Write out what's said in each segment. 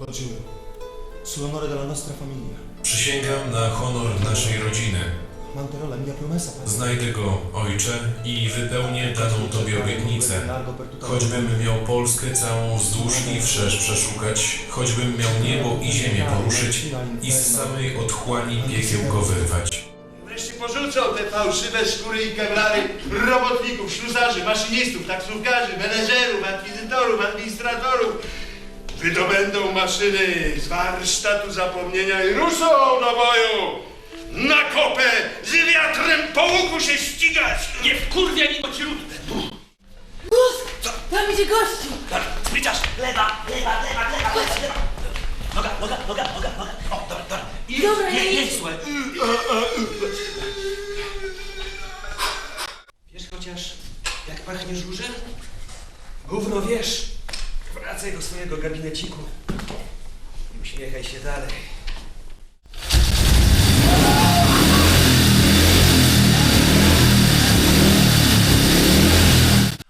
Giuro. Sull'onore della nostra famiglia. Przysięgam na honor naszej rodziny. La mia promessa, padre. Znajdę go, ojcze, i wypełnię daną tobie obietnicę. Choćbym miał Polskę całą wzdłuż i wszerz przeszukać, choćbym miał niebo i ziemię poruszyć i z samej otchłani piekieł go wyrwać. Wreszcie porzucą te fałszywe skóry i kewlary robotników, ślusarzy, maszynistów, taksówkarzy, menedżerów, akwizytorów, administratorów. Wydobędą maszyny z warsztatu zapomnienia i ruszą do boju! Na kopę z wiatrem po łuku się ścigać! Nie wkurwia mi ociutne! Bus! Tam idzie gościu! Tak, zbliżasz! Lewa, lewa, lewa, lewa, lewa, lewa! Noga, noga, noga, noga, noga! O, dobra, dobra! I Dobra, nie, nie, idę. słuchaj! Wiesz chociaż, jak pachnie żurze? Gówno wiesz! Wracaj do swojego gabineciku i uśmiechaj się dalej.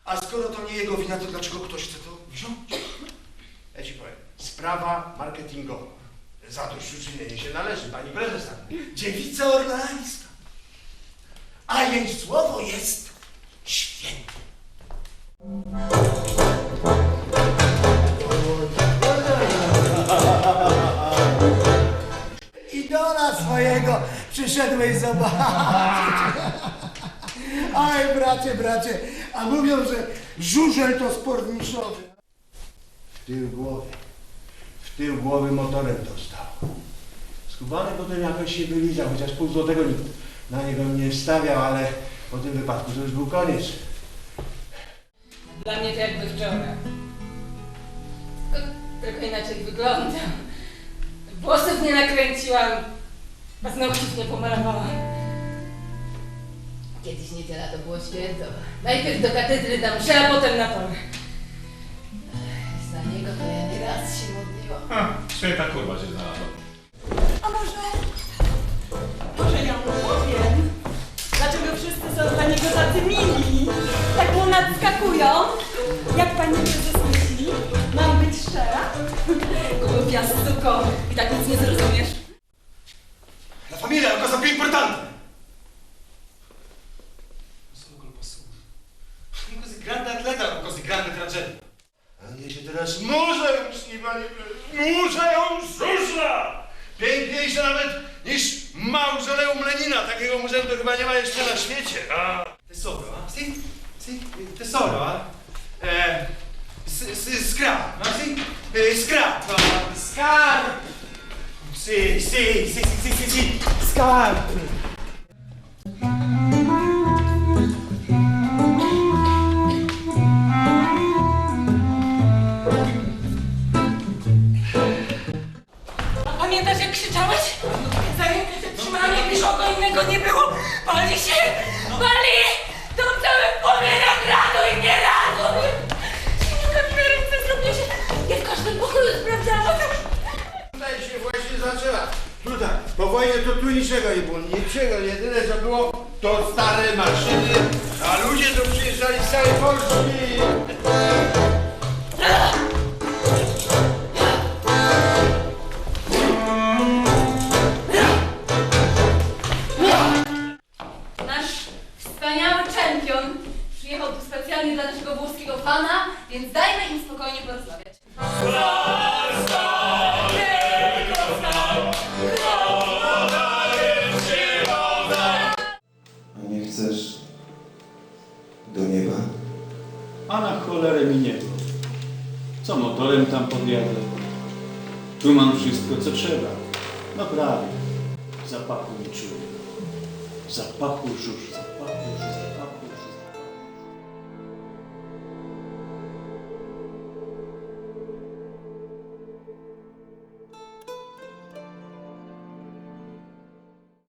A skoro to nie jego wina, to dlaczego ktoś chce to wziąć? Ja ci powiem. Sprawa marketingowa. Zadośćuczynienie się należy, pani prezes. Dziewica orleańska. A jej słowo jest święte. Swojego przyszedłeś zobaczyć. Oj, bracie, bracie, a mówią, że żużel to sport niszowy. W tył głowy. W tył głowy motorem dostał. Skubany potem jakoś się wylizał, chociaż pół złotego nikt na niego nie stawiał, ale po tym wypadku to już był koniec. Dla mnie to jakby wczoraj. Tylko, tylko inaczej wyglądam. Włosów nie nakręciłam, paznokciów nie pomalowałam. Kiedyś niedziela to było święto. Najpierw do katedry na mszę, a potem na tor. Za niego to ja nieraz się modliłam. A, święta kurwa się znalazła. A może... Może ja mu powiem, dlaczego wszyscy są dla niego tacy mili, tak mu nadskakują, jak pani prezes myśli, mam być szczera? Głupia suko. I tak nic nie zrozumiesz. La famiglia è una cosa più importante. Sono colpa sua. Un così grande atleta, una così grande tragedia. A mnie się teraz muszę już, panie prezes. Muszę ją żużla! Piękniejsze nawet niż mauzoleum Lenina. Takiego muzeum to chyba nie ma jeszcze na świecie. A. Tesoro, ah? Sì? Sì? Tesoro, ah? Eh, s- s- scrap, ah? Sì? Eh, scrap, ah, scarp. Sì, sì, sì, sì, sì, A pamiętasz jak krzyczałeś? Za rękę cię trzymałam, jak nikogo innego nie było. Pali się! Pali! Tutaj, po wojnie to tu niczego nie było. Niczego. Jedyne co było to stare maszyny, a ludzie tu przyjeżdżali z całej Polski. Nasz wspaniały czempion przyjechał tu specjalnie dla naszego włoskiego fana, więc dajmy im spokojnie porozmawiać. A na cholerę mi nie. Co motorem tam podjadę? Tu mam wszystko, co trzeba. Naprawdę. Zapachu nie czuję. Zapachu żuż, zapachu.